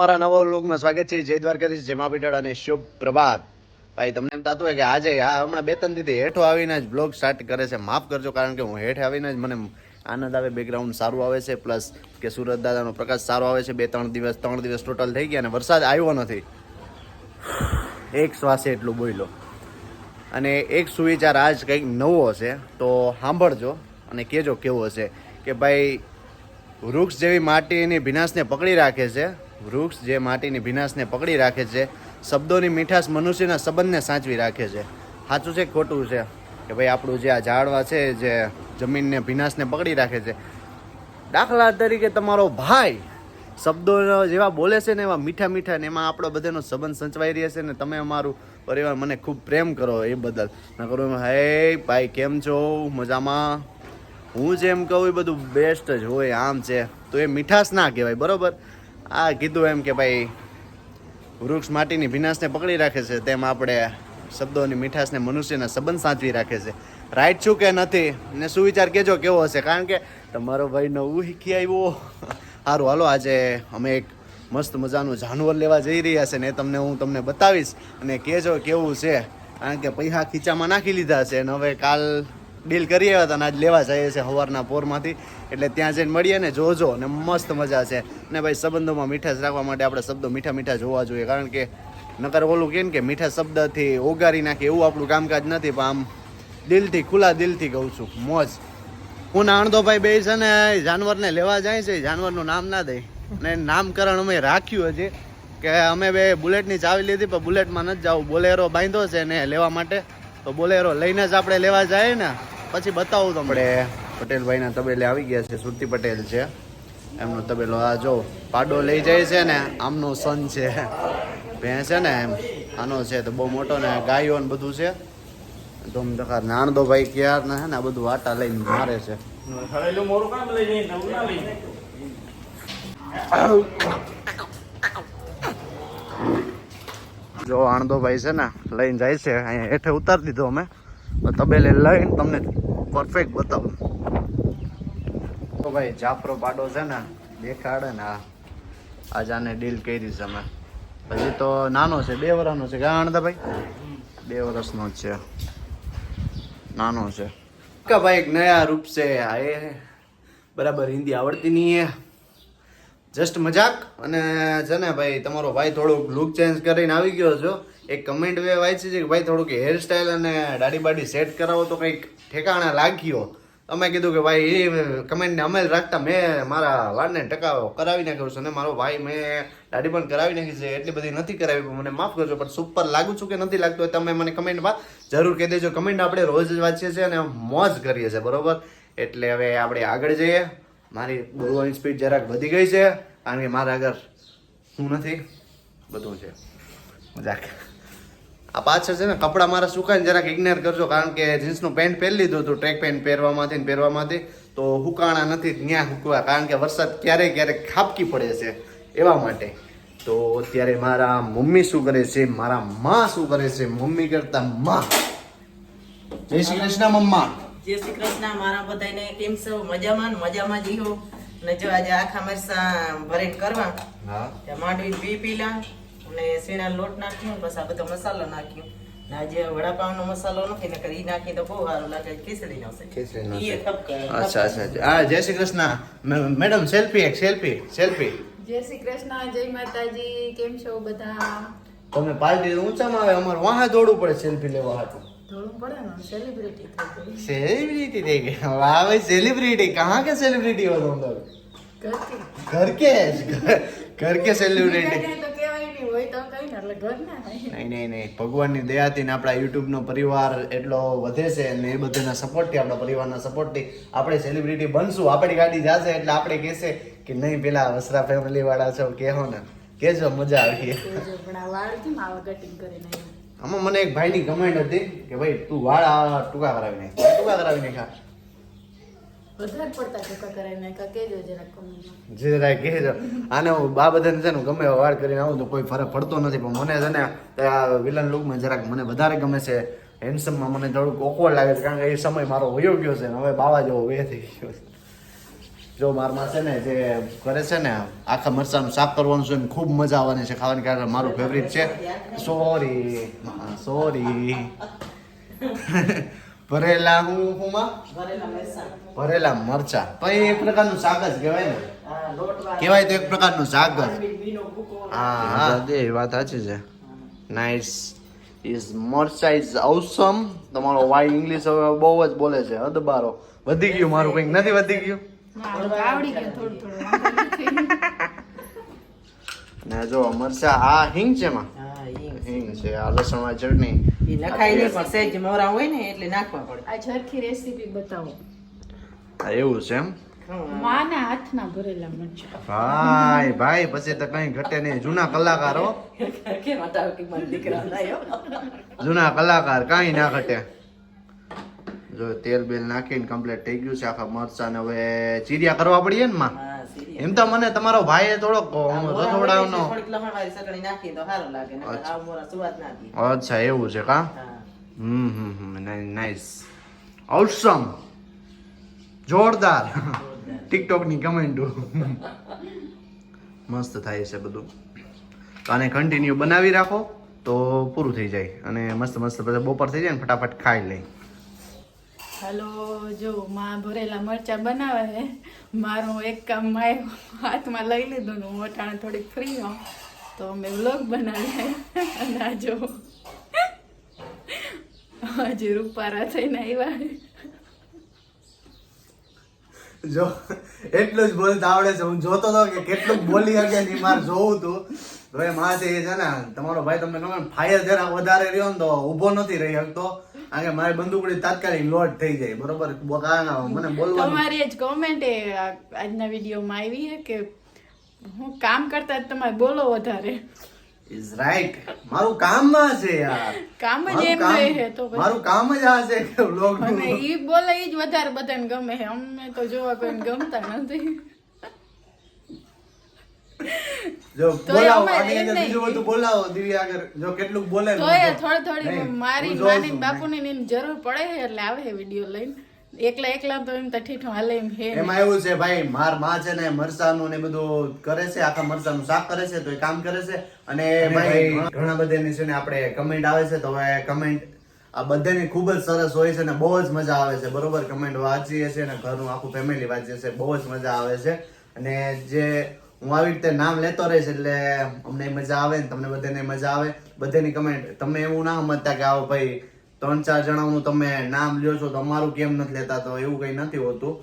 મારા નવા લોકમાં સ્વાગત છે. જય દ્વારકાધીશ, જય મા પીઠળ અને શુભ પ્રભાત. ભાઈ, તમને એમ થતું હોય કે આજે આ હમણાં બે ત્રણ દીધી હેઠો આવીને જ બ્લોગ સ્ટાર્ટ કરે છે. માફ કરજો, કારણ કે હું હેઠ આવીને જ મને આનંદ આવે બેકગ્રાઉન્ડ સારું આવે છે પ્લસ કે સુરત દાદાનો પ્રકાશ સારો આવે છે. બે ત્રણ દિવસ ત્રણ દિવસ ટોટલ થઈ ગયા અને વરસાદ આવ્યો નથી. એક શ્વાસે એટલું બોલ્યો અને એક સુવિચાર આજ કંઈક નવો હશે, તો સાંભળજો અને કહેજો કેવો હશે કે ભાઈ, વૃક્ષ જેવી માટીની ભીનાશને પકડી રાખે છે. વૃક્ષ જે માટીની ભીનાશને પકડી રાખે છે, શબ્દોની મીઠાશ મનુષ્યના સંબંધને સાચવી રાખે છે. સાચું છે ખોટું છે? કે ભાઈ આપણું જે આ ઝાડવા છે, જે જમીનને ભીનાશને પકડી રાખે છે. દાખલા તરીકે તમારો ભાઈ શબ્દો જેવા બોલે છે ને એવા મીઠા મીઠા ને એમાં આપણો બધાનો સંબંધ સંચવાઈ રહે છે ને તમે અમારું પરિવાર મને ખૂબ પ્રેમ કરો એ બદલ. ન કરું હે ભાઈ, કેમ છો? મજામાં? હું જેમ કહું એ બધું બેસ્ટ જ હોય, આમ છે. તો એ મીઠાશ ના કહેવાય, બરોબર? આ કીધું એમ કે ભાઈ, વૃક્ષ માટીની ભીનાશને પકડી રાખે છે, તેમ આપણે શબ્દોની મીઠાશને મનુષ્યના સંબંધ સાચવી રાખે છે. રાઈટ છું કે નથી? ને સુવિચાર કેજો, કેવો હશે? કારણ કે તમારો ભાઈ નવું શીખી આવ્યો? સારું હાલો, આજે અમે એક મસ્ત મજાનું જાનવર લેવા જઈ રહ્યા છે ને તમને હું તમને બતાવીશ. અને કહેજો કેવું છે? કારણ કે પૈસા ખીચામાં નાખી લીધા છે, અને હવે કાલ ડીલ કરી આવ્યા હતા અને આજ લેવા જઈએ છે સવારના પોરમાંથી. એટલે ત્યાં જઈને મળીએ ને જોજો ને મસ્ત મજા છે. ને ભાઈ સંબંધોમાં મીઠાશ રાખવા માટે આપણે શબ્દો મીઠા મીઠા જોવા જોઈએ. કારણ કે નકર ઓલું કે ને કે મીઠા શબ્દથી ઓગારી નાખે એવું આપણું કામકાજ નથી, પણ આમ દિલથી, ખુલ્લા દિલથી કહું છું. મોજ. હું નાણદોભાઈ બે છે ને, જાનવરને લેવા જાય છે, જાનવરનું નામ ના દે. ને નામકરણ અમે રાખ્યું હજી, કે અમે બે બુલેટની ચાવી લીધી, પણ બુલેટમાં નથી જવું બોલેરો બાંધ્યો છે ને લેવા માટે. તો બોલેરો લઈને જ આપણે લેવા જઈએ ને. પછી બતાવું તમને. પટેલભાઈના તબેલે આવી ગયા છે સુરતી પટેલ છે. એમનો તબેલો આ જો પાડો લઈ જાય છે ને આમનો સન છે. ભેંસ છે ને એમ આનો છે તો બહુ મોટો ને ગાયો ને બધું છે. તો દખાર નાણદો ભાઈ ક્યાર ને આ બધું વાટા લઈને મારે છે. ના જો આણદો ભાઈ છે ને લઈને જાય છે અહીંયા હેઠે ઉતારી દીધો અમે. તબેલે લઈને તમને પરફેક્ટ બતાવું. તો ભાઈ, જાફરો પાડો છે ને, દેખાડે ને આ. આજે ડીલ કરી છે અમે. હજી તો નાનો છે, બે વર્ષનો છે. ક્યાં આણતા ભાઈ? બે વર્ષનો જ છે. નાનો છે. કે ભાઈ, એક નયા રૂપ છે. આ એ બરાબર હિન્દી આવડતી નહીં હે જસ્ટ મજાક. અને છે ને ભાઈ, તમારો ભાઈ થોડુંક લુક ચેન્જ કરીને આવી ગયો છો. એક કમેન્ટ વે વાંચી છે કે ભાઈ થોડુંક હેરસ્ટાઈલ અને દાઢી બાડી સેટ કરાવો તો કંઈક ઠેકાણા લાગ્યો. અમે કીધું કે ભાઈ એ કમેન્ટને અમે રાખતા, મેં મારા વાળને ટકાવો કરાવી નાખ્યો છે અને મારો ભાઈ મેં દાઢી પણ કરાવી નાખી છે, એટલી બધી નથી કરાવી, પણ મને માફ કરજો, પણ સુપર લાગુ છું કે નથી લાગતું તમે મને કમેન્ટમાં જરૂર કહી દેજો. કમેન્ટ આપણે રોજ જ વાંચીએ છીએ અને મોજ કરીએ છીએ, બરોબર? એટલે હવે આપણે આગળ જઈએ. મારી બોલવાની સ્પીડ જરાક વધી ગઈ છે, કારણ કે મારા આગળ હું નથી, બધું છે. મજાક. આ પાછળ છે ને કપડાં મારા સુકાઈને જરાક ઇગ્નોર કરજો કારણ કે જીન્સનું પેન્ટ પહેરી લીધું હતું ટ્રેક પેન્ટ પહેરવામાંથી ને પહેરવામાંથી. તો હુકાણા નથી ત્યાં હુકવા કારણ કે વરસાદ ક્યારેક ક્યારેક ખાબકી પડે છે એવા માટે. તો અત્યારે મારા મમ્મી શું કરે છે મારા માં શું કરે છે મમ્મી કરતા માં. જય શ્રી કૃષ્ણ મમ્મા. જય શ્રી કૃષ્ણ મારા બધાને કેમ છો? મજામાં મજામાં જીવો ને જો આજે આખા મરસા ભરેટ કરવા. હા. માંડવી પી પીલા. અને સીણા લોટ નાખ્યો ને પછી આ બધો મસાલો નાખ્યો ને આજે વડાપાવનો મસાલો નથી ને ઈ નાખી તો બહુ સારું લાગે ખીચડી નો ખીચડીનો ઈ છે. ઠપકો અચ્છા અચ્છા હા જય શ્રી કૃષ્ણ મે- મેડમ સેલ્ફી એક સેલ્ફી સેલ્ફી જય શ્રી કૃષ્ણ જય માતાજી કેમ છો બધા તમને પાર્ટી ઊંચામાં આવે અમારે વાહ દોડવું પડે સેલ્ફી લેવા હાટું ધોળું પડે ને સેલિબ્રિટી થઈ ગઈ सेलिब्रिटी થઈ ગઈ वाह भाई सेलिब्रिटी कहाँ के सेलिब्रिटी हो तुम लोग ઘરથી घर के घर के सेलिब्रिटी તો હોય તો કઈ એટલે ઘર ના નહીં નહીં નહીં. ભગવાનની દયાથી ને આપણા યુટ્યુબનો પરિવાર એટલો વધે છે અને એ બધાના સપોર્ટથી આપણા પરિવારના સપોર્ટથી આપણે સેલિબ્રિટી બનશું. આપણી ગાડી જાશે એટલે આપણે કહેશે કે નહીં પેલા વસરા ફેમિલી વાળા છો કહેવો ને. કેજો મજા આવી? આમાં મને એક ભાઈની કમેન્ટ હતી કે ભાઈ તું વાળ ટૂંકા કરાવી નાખ ટૂંકા કરાવી નાખ વધારે પડતા ટૂંકા કરાવી નાખ્યા કેજો જરાક કમેન્ટમાં. જરા કહેજો. આને હું બા બધાને છે ને ગમે વાળ કરીને આવું તો કોઈ ફરક પડતો નથી પણ મને છે ને આ વિલન લુકમાં જરાક મને વધારે ગમે છે. હેન્ડસમમાં મને થોડુંક ઓકવર્ડ લાગે છે કારણ કે એ સમય મારો વયો ગયો છે હવે બાવા જેવો વે થઈ ગયો છે. જો મારમાં છે ને જે કરે છે ને આખા મરચાનું શાક કરવાનું છે ને ખૂબ મજા આવવાની છે ખાવાની કારણ મારું ફેવરિટ છે. સોરી સોરી ભરેલા હું હું માં? ભરેલા મરચાં. ભરેલા મરચા. તો એ એક પ્રકારનું શાક જ કહેવાય ને. કહેવાય તો એક પ્રકારનું શાક જ. હા હા. એ વાત સાચી છે. નાઇસ ઇઝ મરચા ઇઝ awesome. તમારો વાય ઇંગ્લિશ હવે બહુ જ બોલે છે. અદબારો. વધી ગયું મારું કંઈક? નથી વધી ગયું? ના આવડી ગયું થોડું થોડું. વાંધો નથી. ને જો મરચા આ હિંગ છે માં હિંગ. છે. આ લસણમાં ચટણી. નખાઈ નહીં પણ સહેજ મોરા હોય ને એટલે નાખવા પડે. આ ઝરખી રેસીપી બતાવો. એવું છે એમ. માના હાથના ભરેલા મરચાં. ભાઈ ભાઈ પછી તો કઈ ઘટે નહીં. જૂના કલાકારો? જૂના કલાકાર કાંઈ ના ઘટે. જો તેલ બેલ નાખીને કમ્પ્લીટ થઈ ગયું છે આખા મરચાં ને હવે ચીરિયા કરવા પડીએ ને માં? એમ તો મને તમારો ભાઈ થોડોક રસોડાનો અચ્છા. આવ મોરા સ્વાદ ના દે. અચ્છા એવું છે કા? હમ હમ નાઇસ ઓસમ જોરદાર. ટિકટોકની કમેન્ટો. મસ્ત થાય છે બધું. તો આને કન્ટિન્યુ બનાવી રાખો તો પૂરું થઈ જાય અને મસ્ત મસ્ત બધા બપોર થઈ જાય ને ફટાફટ ખાઈ લઈ. હલો, જો માં ભરેલા મરચાં બનાવે છે. મારું એક કામ માએ હાથમાં લઈ લીધું હું અટાણે થોડીક ફ્રી હોઉં. તો મેં વ્લોગ બનાવ્યા અને આ જો હજી રૂપારા થઈને આવ્યા જો એટલું જ બોલતા આવડે છે. હું જોતો હતો કે કેટલું બોલી શકે ની મારે જોવું હતું તો. એ માથે એ છે ને તમારો ભાઈ તમને ખબર ફાયર જરા વધારે રહ્યો ને તો ઊભો નથી રહી શકતો. કારણ કે મારી બંદૂકડી તાત્કાલિક લોડ થઈ જાય. બરોબર? મને બોલવા તમારી જ કોમેન્ટ એ આજના વિડીયોમાં આવી છે કે હું કામ કરતા તમારે બોલો વધારે. ઇઝ રાઈટ મારું કામમાં છે યાર. કામ જ એમ રહે તો મારું કામ જ આ છે કે vlog નું. ઈ બોલે ઈ જ વધારે બધાને ગમે. છે અમને તો જોવા કોઈને ગમતા નથી. જો બોલાવો. આની અંદર બીજું બધું બોલાવો. દિવ્ય આગળ. જો કેટલું બોલે તો થોડી થોડી મારી હું માની બાપુની જરૂર પડે એટલે આવે વીડિયો લઈને. એકલા એકલા તો એમ તો ઠીઠું હાલે એમ હે એમાં એવું છે ભાઈ મારમાં છે ને મરસાનું ને બધું કરે છે આખા મરસાનું શાક કરે છે તો એ કામ કરે છે. અને ભાઈ ઘણા બધાની છે ને આપણે કમેન્ટ આવે છે તો હવે કમેન્ટ આ બધાની ખૂબ જ સરસ હોય છે ને બહુ જ મજા આવે છે. બરોબર કમેન્ટ વાંચીએ છીએ ને ઘરનું આખું ફેમિલી વાંચીએ છીએ બહુ જ મજા આવે છે. અને જે હું આવી રીતે નામ લેતો રહીશ એટલે અમને મજા આવે ને તમને બધાને મજા આવે. બધાની કમેન્ટ તમે એવું ના સમજતા કે આવો ભાઈ ત્રણ ચાર જણાનું તમે નામ લ્યો છો તમારું કેમ નથી લેતા? તો એવું કંઈ નથી હોતું.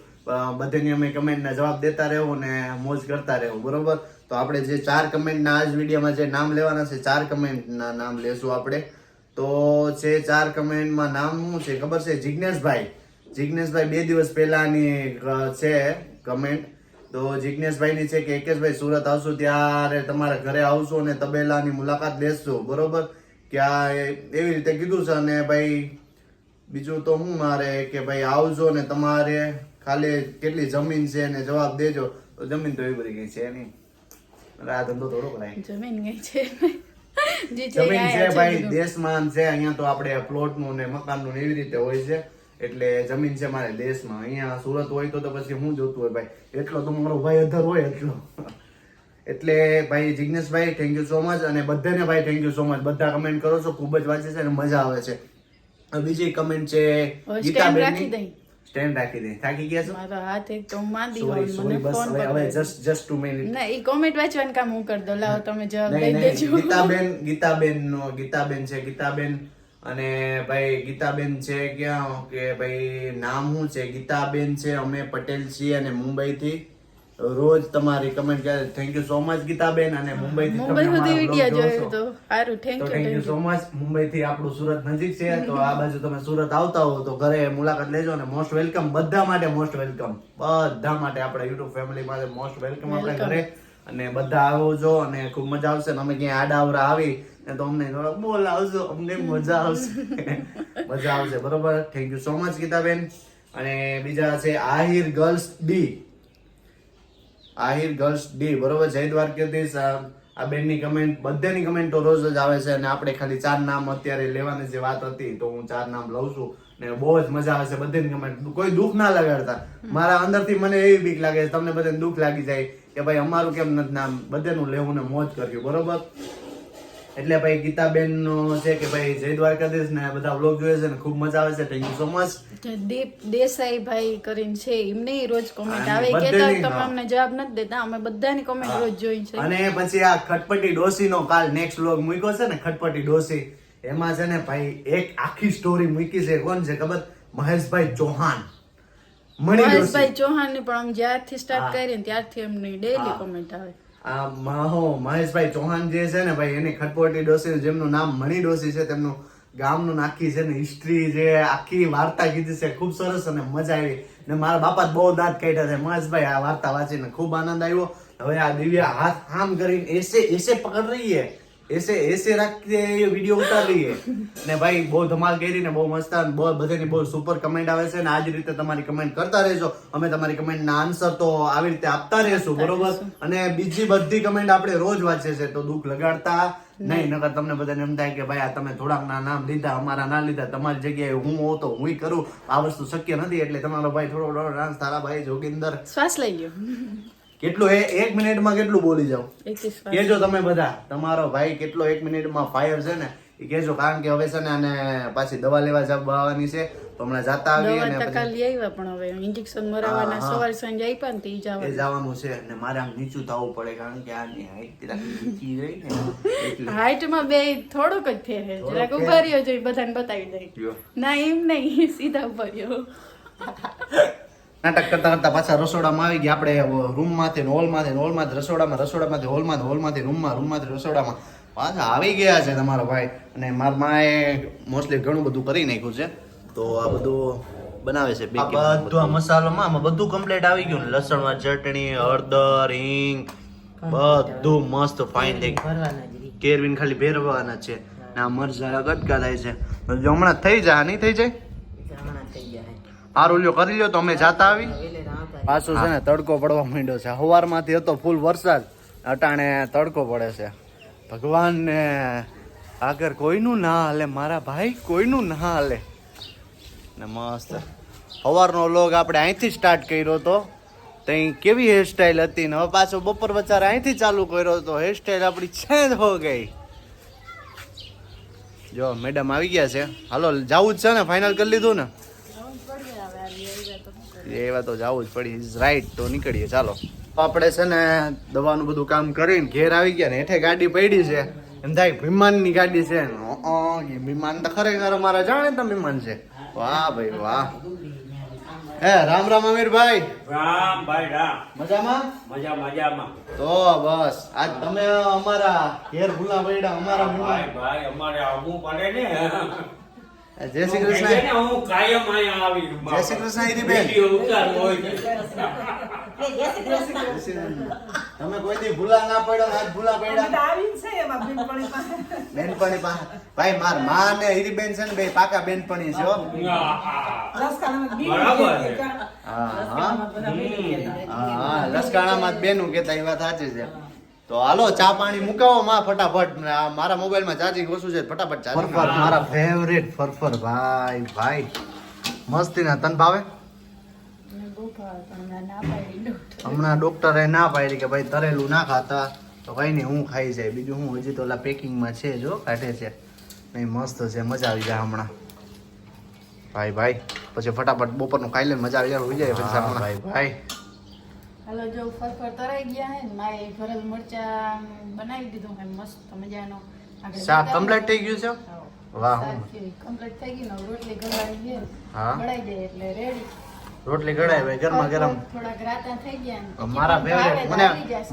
બધેની અમે કમેન્ટના જવાબ દેતા રહેવું ને મોજ કરતા રહેવું, બરોબર? તો આપણે જે ચાર કમેન્ટના આજ વિડીયોમાં જે નામ લેવાના છે, ચાર કમેન્ટના નામ લેશું આપણે. તો છે ચાર કમેન્ટમાં નામ શું છે ખબર છે? જિજ્ઞેશભાઈ જિજ્ઞેશભાઈ બે દિવસ પહેલાની છે કમેન્ટ. તો જિજ્ઞેશભાઈની છે કે, એકેશભાઈ, સુરત આવશું ત્યારે તમારા ઘરે આવશું અને તબેલાની મુલાકાત લેશું. બરોબર? કે આ એવી રીતે કીધું છે અને ભાઈ બીજું તો હું મારે કે ભાઈ આવજો ને તમારે ખાલી કેટલી જમીન છે ને જવાબ દેજો. તો જમીન તો એવી બધી કઈ છે નહીં. આ ધંધો થોડો કરાય જમીન ગઈ છે જમીન છે ભાઈ દેશમાન દેશમાં છે અહીંયા તો આપણે પ્લોટનું ને મકાનનું એવી રીતે હોય છે. એટલે જમીન છે મારે દેશમાં. અહીંયા સુરત હોય તો તો પછી હું જોતું હોય ભાઈ. એટલો તો મારો ભાઈ અધર હોય એટલો. એટલે ભાઈ જિગ્નેશભાઈ થેન્ક યુ સો મચ અને બધાને ભાઈ થેન્ક યુ સો મચ બધા કમેન્ટ કરો છો ખૂબ જ વાંચે છે અને મજા આવે છે. બીજી કમેન્ટ છે ગીતાબેનની. સ્ટેન્ડ રાખી દઈ. થાકી ગયા છો? મારો હાથ એક તો માંદી સોરી મને ફોન પર હવે જસ્ટ જસ્ટ ટુ મિનિટ ના ઈ કોમેન્ટ વાંચવાનું કામ હું કરી દઉં. લાવો તમે જવાબ દઈ નહીં નહીં દેજો. ગીતાબેન ગીતાબેન નો ગીતાબેન છે ગીતાબેન. અને ભાઈ ગીતાબેન છે ક્યાં? કે ભાઈ નામ શું છે? ગીતાબેન છે અમે પટેલ છીએ અને મુંબઈથી. રોજ તમારી કમેન્ટ કરે thank you so much Gitaben. અને મુંબઈથી મુંબઈ સુધી વિડિયા જોયો તો સારું. Thank you thank you so much મુંબઈથી આપણું સુરત નજીક છે તો આ બાજુ તમે સુરત આવતા હો તો ઘરે મુલાકાત લેજો અને મોસ્ટ વેલકમ બધા માટે મોસ્ટ વેલકમ બધા માટે આપણે યુટ્યુબ ફેમિલી માટે મોસ્ટ વેલકમ આપણે ઘરે. અને બધા આવજો અને ખૂબ મજા આવશે. અને અમે ક્યાં આડાવરા આવી ને તો અમને બોલાવજો અમને મજા આવશે. મજા આવશે બરોબર? Thank you so much Gitaben. અને બીજા છે Ahir girls D Ahir girls ડી બરોબર? જય દ્વારકેતીશ આ બેનની કમેન્ટ બધાની કમેન્ટ તો રોજ જ આવે છે અને આપણે ખાલી ચાર નામ અત્યારે લેવાની જે વાત હતી તો હું ચાર નામ લઉં છું ને બહુ જ મજા આવે છે બધાની કમેન્ટ કોઈ દુઃખ ના લગાડતા. મારા અંદરથી મને એવી બીક લાગે છે તમને બધાને દુઃખ લાગી જાય કે ભાઈ અમારું કેમ નથી નામ? બધાનું લેવું ને મોજ કર્યું બરોબર? એટલે ભાઈ ગીતાબેન નો છે કે ભાઈ જય દ્વારકાધીશ ને બધા વ્લોગ જોઈએ છે ને ખૂબ મજા આવે છે. Thank you so much Deep Desai ભાઈ કરીને છે એમને રોજ કોમેન્ટ આવે. કે તમે અમને જવાબ નથી દેતા અમે બધાની કોમેન્ટ રોજ જોઈ છે. અને પછી આ ખટપટી ડોસી નો કાલ નેક્સ્ટ વ્લોગ મૂક્યો છે ને ખટપટી ડોસી એમાં છે ને ભાઈ એક આખી સ્ટોરી મૂકી છે. કોણ છે ખબર? મહેશભાઈ ચૌહાણ. મહેશભાઈ ચૌહાણની પણ આમ જ્યારથી સ્ટાર્ટ કરીને ત્યારથી એમની ડેલી કોમેન્ટ આવે. આ માહો મહેશભાઈ ચૌહાણ જે છે ને ભાઈ, એની ખટપટી ડોસી જેમનું નામ મણી ડોસી છે, તેમનું ગામનું નાખી છે ને હિસ્ટ્રી જે આખી વાર્તા કીધી છે. ખૂબ સરસ અને મજા આવી. ને મારા બાપા બહુ દાંત કાઢ્યા છે. મહેશભાઈ આ વાર્તા વાંચીને ખૂબ આનંદ આવ્યો. હવે આ દિવ્યા હાથ આમ કરીને એસે એસે પકડ રહી હે એસે એસે રાખતે વીડિયો ઉતાર ને ભાઈ બહુ ધમાલ કરી ને બહુ મસ્ત બહુ બધાની બહુ સુપર કમેન્ટ આવે છે ને આ જ રીતે તમારી કમેન્ટ કરતા રહેજો. અમે તમારી કમેન્ટ ના આન્સર તો આવી રીતે આપતા રહેશું બરોબર? અને બીજી બધી કમેન્ટ આપણે રોજ વાંચે છે તો દુઃખ લગાડતા નહીં નકર તમને બધાને એમ થાય કે ભાઈ આ તમે થોડાક ના નામ લીધા અમારા ના લીધા તમારી જગ્યાએ હું હો તો હું કરું. આ વસ્તુ શક્ય નથી એટલે તમારો ભાઈ થોડો થોડો ડાન્સ તારા ભાઈ જોગિંદર. શ્વાસ લઈ લ્યો. કેટલું એ એક મિનિટમાં કેટલું બોલી જાવ કેજો તમે બધા તમારો ભાઈ કેટલો એક મિનિટમાં ફાયર છે ને એ કેજો કારણ કે હવે છે ને આને પાછી દવા લેવા જવાની છે તો હમણાં જાતા આવીએ દવા ને ટકા લઈ આવ્યા પણ હવે ઇન્જેક્શન મરાવવાના. સવાર સાંજે આપ્યા ને તે ઈ એ જવાનું છે અને મારે આમ નીચું થવું પડે કારણ કે આની હાઈટ નીચી રહી ને હાઈટમાં બે થોડોક જ ફેર છે જરાક. ઊભા રહ્યો જોઈએ બધાને બતાવી દઈ. ના એમ નહીં સીધા ઊભા રહ્યો. નાટક કરતા કરતા પાછા રસોડામાં આવી ગયા. આપણે રૂમમાંથી હોલમાંથી હોલમાંથી રસોડામાં રસોડામાંથી હોલમાં હોલમાંથી રૂમમાં રૂમમાંથી રસોડામાં. પાછા આવી ગયા છે તમારો ભાઈ. અને મારા માએ મોસ્ટલી ઘણું બધું કરી નાખ્યું છે. તો આ બધું બનાવે છે બધું આ મસાલામાં આમાં બધું કમ્પ્લીટ આવી ગયું ને. લસણમાં ચટણી હળદર હિંગ બધું મસ્ત ફાઇન થઈ ગયું. કેરવીન ખાલી ભેરવાના છે. ને આ મરચા ગટકા થાય છે. તો જો હમણાં થઈ જાય નહીં થઈ જાય? લ્યો કરી લ્યો તો અમે જાતા આવી. પાછું છે ને તડકો પડવા માંડ્યો છે. સવારમાંથી હતો ફૂલ વરસાદ. અટાણે તડકો પડે છે. ભગવાનને આગળ કોઈનું ના હાલે, મારા ભાઈ કોઈનું ના હાલે. ને મસ્ત. સવારનો લોગ આપણે અહીંથી સ્ટાર્ટ કર્યો હતો ત્યાં કેવી હેરસ્ટાઈલ હતી ને? હવે પાછો બપોર વચારે અહીંથી ચાલુ કર્યો હતો હેરસ્ટાઈલ આપણી ચેન્જ હો ગઈ. જો મેડમ આવી ગયા છે. હાલો, જવું જ છે ને? ફાઇનલ કરી લીધું ને? એવા તો જવું જ પડી. ઇઝ રાઈટ તો નીકળીએ. ચાલો. આપણે છે ને દવાનું બધું કામ કરીને ઘેર આવી ગયા ને. હેઠે ગાડી પડી છે. એમ થાય વિમાનની ગાડી છે. એ વિમાન તો ખરેખર અમારા જાણે તો વિમાન છે. વાહ ભાઈ વાહ. હે રામ રામ અમીરભાઈ. રામ ભાઈ રામ. મજામાં? મજા મજામાં. તો બસ. આજ તમે અમારા ઘેર ભૂલા પડ્યા અમારા ભાઈ ભાઈ અમારે આવવું પડે ને. જય શ્રી કૃષ્ણ. હું કાયમ અહીંયા આવી જય શ્રી કૃષ્ણ ઈરીબેન. તમે કોઈ દી ભૂલા ના પડ્યો આજ ભૂલા પડ્યા? બેનપણી પાસે. ભાઈ મારમાં ને હીરીબેન છે ને બે પાકા બેનપણી છે હો. બરાબર હા હા. લસકાણામાં જ બેનું કેતા એ વાત સાચી છે. તો હાલો ચા પાણી મુકાવો માં ફટાફટ. આ મારા મોબાઈલમાં ચાર્જિંગ ઓછું છે ફટાફટ ચાર્જિંગ ફરફર મારા ફેવરેટ ફરફર ભાઈ ભાઈ. મસ્તી ના તન ભાવે? મને બહુ ભાવે પણ મેં ના પાડી ડોક્ટર. હમણાં ડોક્ટરે ના પાડી કે ભાઈ તરેલું ના ખાતા. તો કઈ નહીં હું ખાઈ જાય બીજું હું હજી તો ઓલા પેકિંગમાં છે જો કાઢે છે. નહીં મસ્ત છે મજા આવી જાય હમણાં. ભાઈ ભાઈ પછી ફટાફટ બપોરનું ખાઈ લે મજા આવી જાય હોઈ જાય પછી ભાઈ ભાઈ. હાલો જો ફરફર તરાઈ ગયા હે ને માએ ભરેલ મરચા બનાવી દીધું હે મસ્ત મજાનો. શાક કમ્પ્લીટ થઈ ગયું છે? વાહ કમ્પ્લીટ થઈ ગયું રોટલી ગળવાની ગઈ હા. ગળાઈ ગઈ એટલે રેડી રોટલી ગળાય ભાઈ ગરમા ગરમ. થોડા ગ્રાતા થઈ ગયા મારા ફેવરેટ મને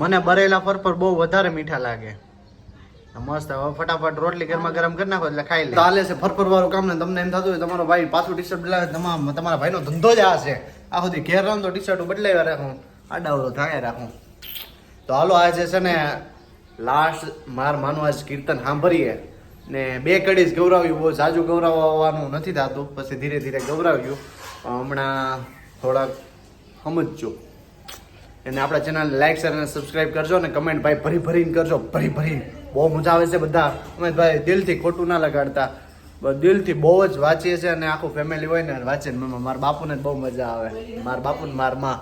મને બરેલા ફરફર બહુ વધારે મીઠા લાગે. મસ્ત હવે ફટાફટ રોટલી ઘરમાં ગરમ કરી નાખો એટલે ખાઈ લે. ચાલે છે ફરફર વાળું કામ ને તમને એમ થતું હોય તમારો ભાઈ પાછું ટી શર્ટ બદલાવે તમામ તમારા ભાઈનો ધંધો જ આ છે. આ સુધી ઘેર રહો તો ટી શર્ટ બદલાવ્યા રાખું. આડાવડો થાય રાખું. તો હાલો આજે છે ને લાસ્ટ માર માનવા જ કીર્તન સાંભળીએ. ને બે કડી જ ગૌરાવ્યું, બહુ જાજુ ગૌરાવવાનું નથી થતું, પછી ધીરે ધીરે ગૌરાવ્યું. હમણાં થોડાક સમજજો. અને આપણા ચેનલ લાઈક શેર અને સબસ્ક્રાઈબ કરજો અને કમેન્ટ ભાઈ ભરી ભરીને કરજો. ભરી ભરીને બહુ મજા આવે છે બધા. અમે ભાઈ દિલથી ખોટું ના લગાડતા. દિલથી બહુ જ વાંચીએ છીએ અને આખું ફેમિલી હોય ને વાંચે ને મમ્મા મારા બાપુને બહુ મજા આવે. મારા બાપુ ને મારા માં.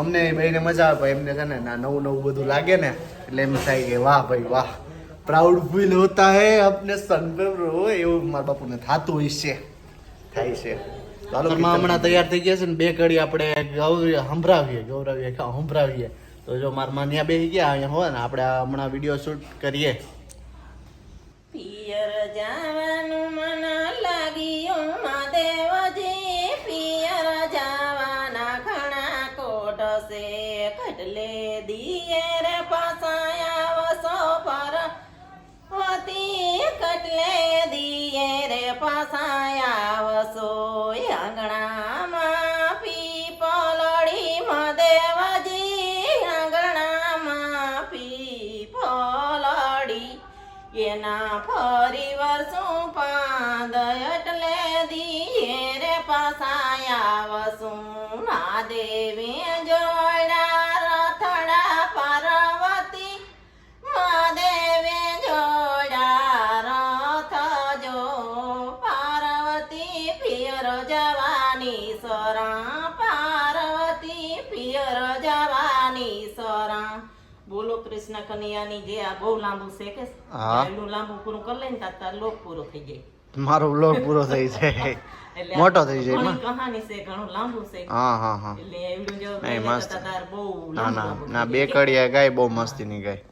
અમને બહીને મજા આવે એમને છે ને ના નવું નવું બધું લાગે ને એટલે એમ થાય કે વાહ ભાઈ વાહ. પ્રાઉડ ફીલ હોતા હે અપને સન હોય એવું મારા બાપુને થાતું હોય છે. થાય છે. ચાલો હમણાં તૈયાર થઈ ગયા છે ને બે કડી આપણે ગૌરી સંભળાવીએ ગૌરવીએ સંભળાવીએ. તો જો મારા માં ત્યાં બેસી ગયા અહીંયા હોય ને આપણે હમણાં વીડિયો શૂટ કરીએ. પિયર જવાનું મન લાગ્યું કૃષ્ણ કનૈયાની જે આ બહુ લાંબુ છે કે હા. એટલું લાંબુ પૂરું કરી લઈને તાર તાર લોક પૂરો થઈ જાય. મારો લોક પૂરો થઈ જાય. મોટો થઈ જાય ઘણી કહાની છે ઘણું લાંબુ છે. હા હા હા. એટલે એવડું જો નહીં, મસ્ત. બહુ ના ના ના બે કડિયા ગાય બહુ મસ્તીની ગાય.